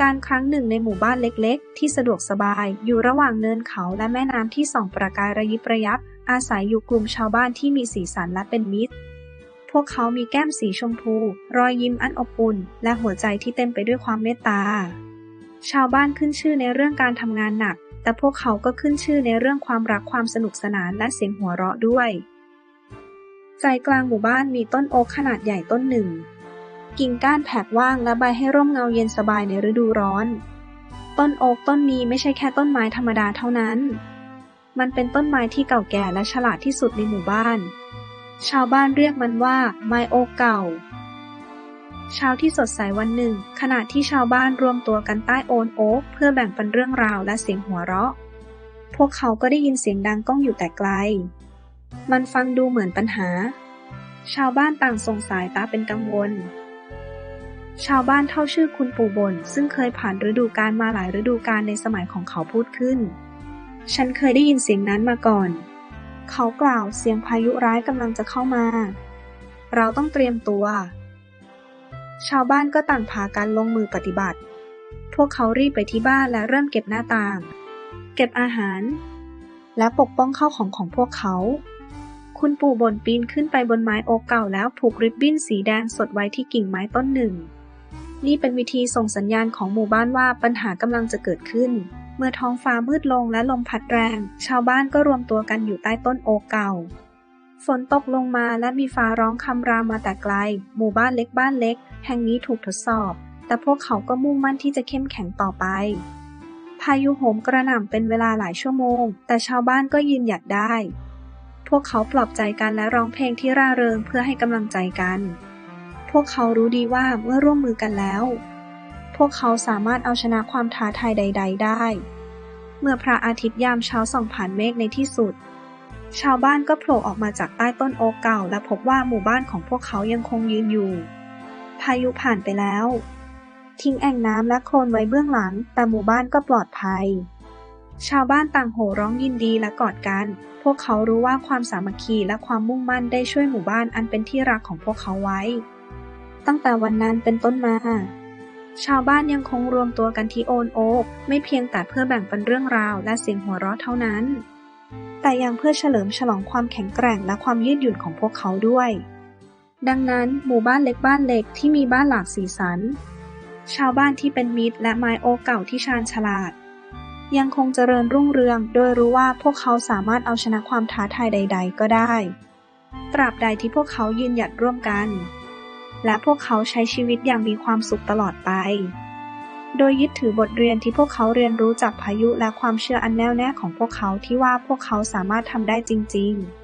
การครั้งหนึ่งในหมู่บ้านเล็กๆ ที่สะดวกสบาย อยู่ระหว่างเนินเขาและแม่น้ำที่ส่องประกายระยิบระยับ อาศัยอยู่กลุ่มชาวบ้านที่มีสีสันและเป็นมิตร พวกเขามีแก้มสีชมพู รอยยิ้มอันอบอุ่น และหัวใจที่เต็มไปด้วยความเมตตา ชาวบ้านขึ้นชื่อในเรื่องการทำงานหนัก แต่พวกเขาก็ขึ้นชื่อในเรื่องความรักความสนุกสนานและเสียงหัวเราะด้วย ใจกลางหมู่บ้านมีต้นโอ๊กขนาดใหญ่ต้นหนึ่ง กิ่งก้านแผกว่างและใบให้ร่มเงาเย็นสบายในฤดูร้อน ต้นโอ๊กต้นนี้ไม่ใช่แค่ต้นไม้ธรรมดาเท่านั้น มันเป็นต้นไม้ที่เก่าแก่และฉลาดที่สุดในหมู่บ้าน ชาวบ้านเรียกมันว่า ไม้โอ๊กเก่า เช้าที่สดใสวันหนึ่ง ขณะที่ชาวบ้านรวมตัวกันใต้โอนโอ๊กเพื่อแบ่งปันเรื่องราวและเสียงหัวเราะ พวกเขาก็ได้ยินเสียงดังก้องอยู่แต่ไกล มันฟังดูเหมือนปัญหา ชาวบ้านต่างสงสัยตาเป็นกังวล ชาวบ้านเท่าชื่อคุณปู่บน ซึ่งเคยผ่านฤดูกาลมาหลายฤดูกาลในสมัยของเขาพูดขึ้น ฉันเคยได้ยินเสียงนั้นมาก่อน เขากล่าวเสียงพายุร้ายกำลังจะเข้ามา เราต้องเตรียมตัว ชาวบ้านก็ต่างพากันลงมือปฏิบัติ พวกเขารีบไปที่บ้านและเริ่มเก็บหน้าต่าง เก็บอาหาร และปกป้องข้าวของของพวกเขาคุณปู่บนปีนขึ้นไปบนไม้โอ๊กเก่าแล้วผูกริบบิ้นสีแดงสดไว้ที่กิ่งไม้ต้นหนึ่ง นี่เป็นวิธีส่งสัญญาณของหมู่บ้านว่าปัญหากำลังจะเกิดขึ้น เมื่อท้องฟ้ามืดลงและลมพัดแรง ชาวบ้านก็รวมตัวกันอยู่ใต้ต้นโอ๊กเก่า ฝนตกลงมาและมีฟ้าร้องคำรามมาแต่ไกล หมู่บ้านเล็กบ้านเล็ก แห่งนี้ถูกทดสอบ แต่พวกเขาก็มุ่งมั่นที่จะเข้มแข็งต่อไป พายุโหมกระหน่ำเป็นเวลาหลายชั่วโมง แต่ชาวบ้านก็ยืนหยัดได้ พวกเขาปลอบใจกันและร้องเพลงที่ร่าเริงเพื่อให้กำลังใจกัน พวกเขารู้ดีว่าเมื่อร่วมมือกันแล้ว พวกเขาสามารถเอาชนะความท้าทายใด ๆ ได้ เมื่อพระอาทิตย์ยามเช้าส่องผ่านเมฆในที่สุด ชาวบ้านก็โผล่ออกมาจากใต้ต้นโอ๊กเก่า และพบว่าหมู่บ้านของพวกเขายังคงยืนอยู่ พายุผ่านไปแล้ว ทิ้งแอ่งน้ำและโคลนไว้เบื้องหลัง แต่หมู่บ้านก็ปลอดภัย ชาวบ้านต่างโห่ร้องยินดีและกอดกันพวกเขารู้ว่าความสามัคคีและความมุ่งมั่นได้ช่วยหมู่บ้านอันเป็นที่รักของพวกเขาไว้ ตั้งแต่วันนั้นเป็นต้นมา ชาวบ้านยังคงรวมตัวกันที่โอนโอ๊กไม่เพียงแต่เพื่อแบ่งปันเรื่องราวและเสียงหัวเราะเท่านั้น แต่ยังเพื่อเฉลิมฉลองความแข็งแกร่งและความยืดหยุ่นของพวกเขาด้วย ดังนั้นหมู่บ้านเล็กบ้านเล็กที่มีบ้านหลากสีสัน ชาวบ้านที่เป็นมิตรและไม้โอเก่าที่ชาญฉลาด ยังคงเจริญรุ่งเรือง โดยรู้ว่าพวกเขาสามารถเอาชนะความท้าทายใด ๆ ก็ได้ ตราบใดที่พวกเขายืนหยัดร่วมกัน และพวกเขาใช้ชีวิตอย่างมีความสุขตลอดไป โดยยึดถือบทเรียนที่พวกเขาเรียนรู้จากพายุและความเชื่ออันแน่วแน่ของพวกเขาที่ว่าพวกเขาสามารถทำได้จริง ๆ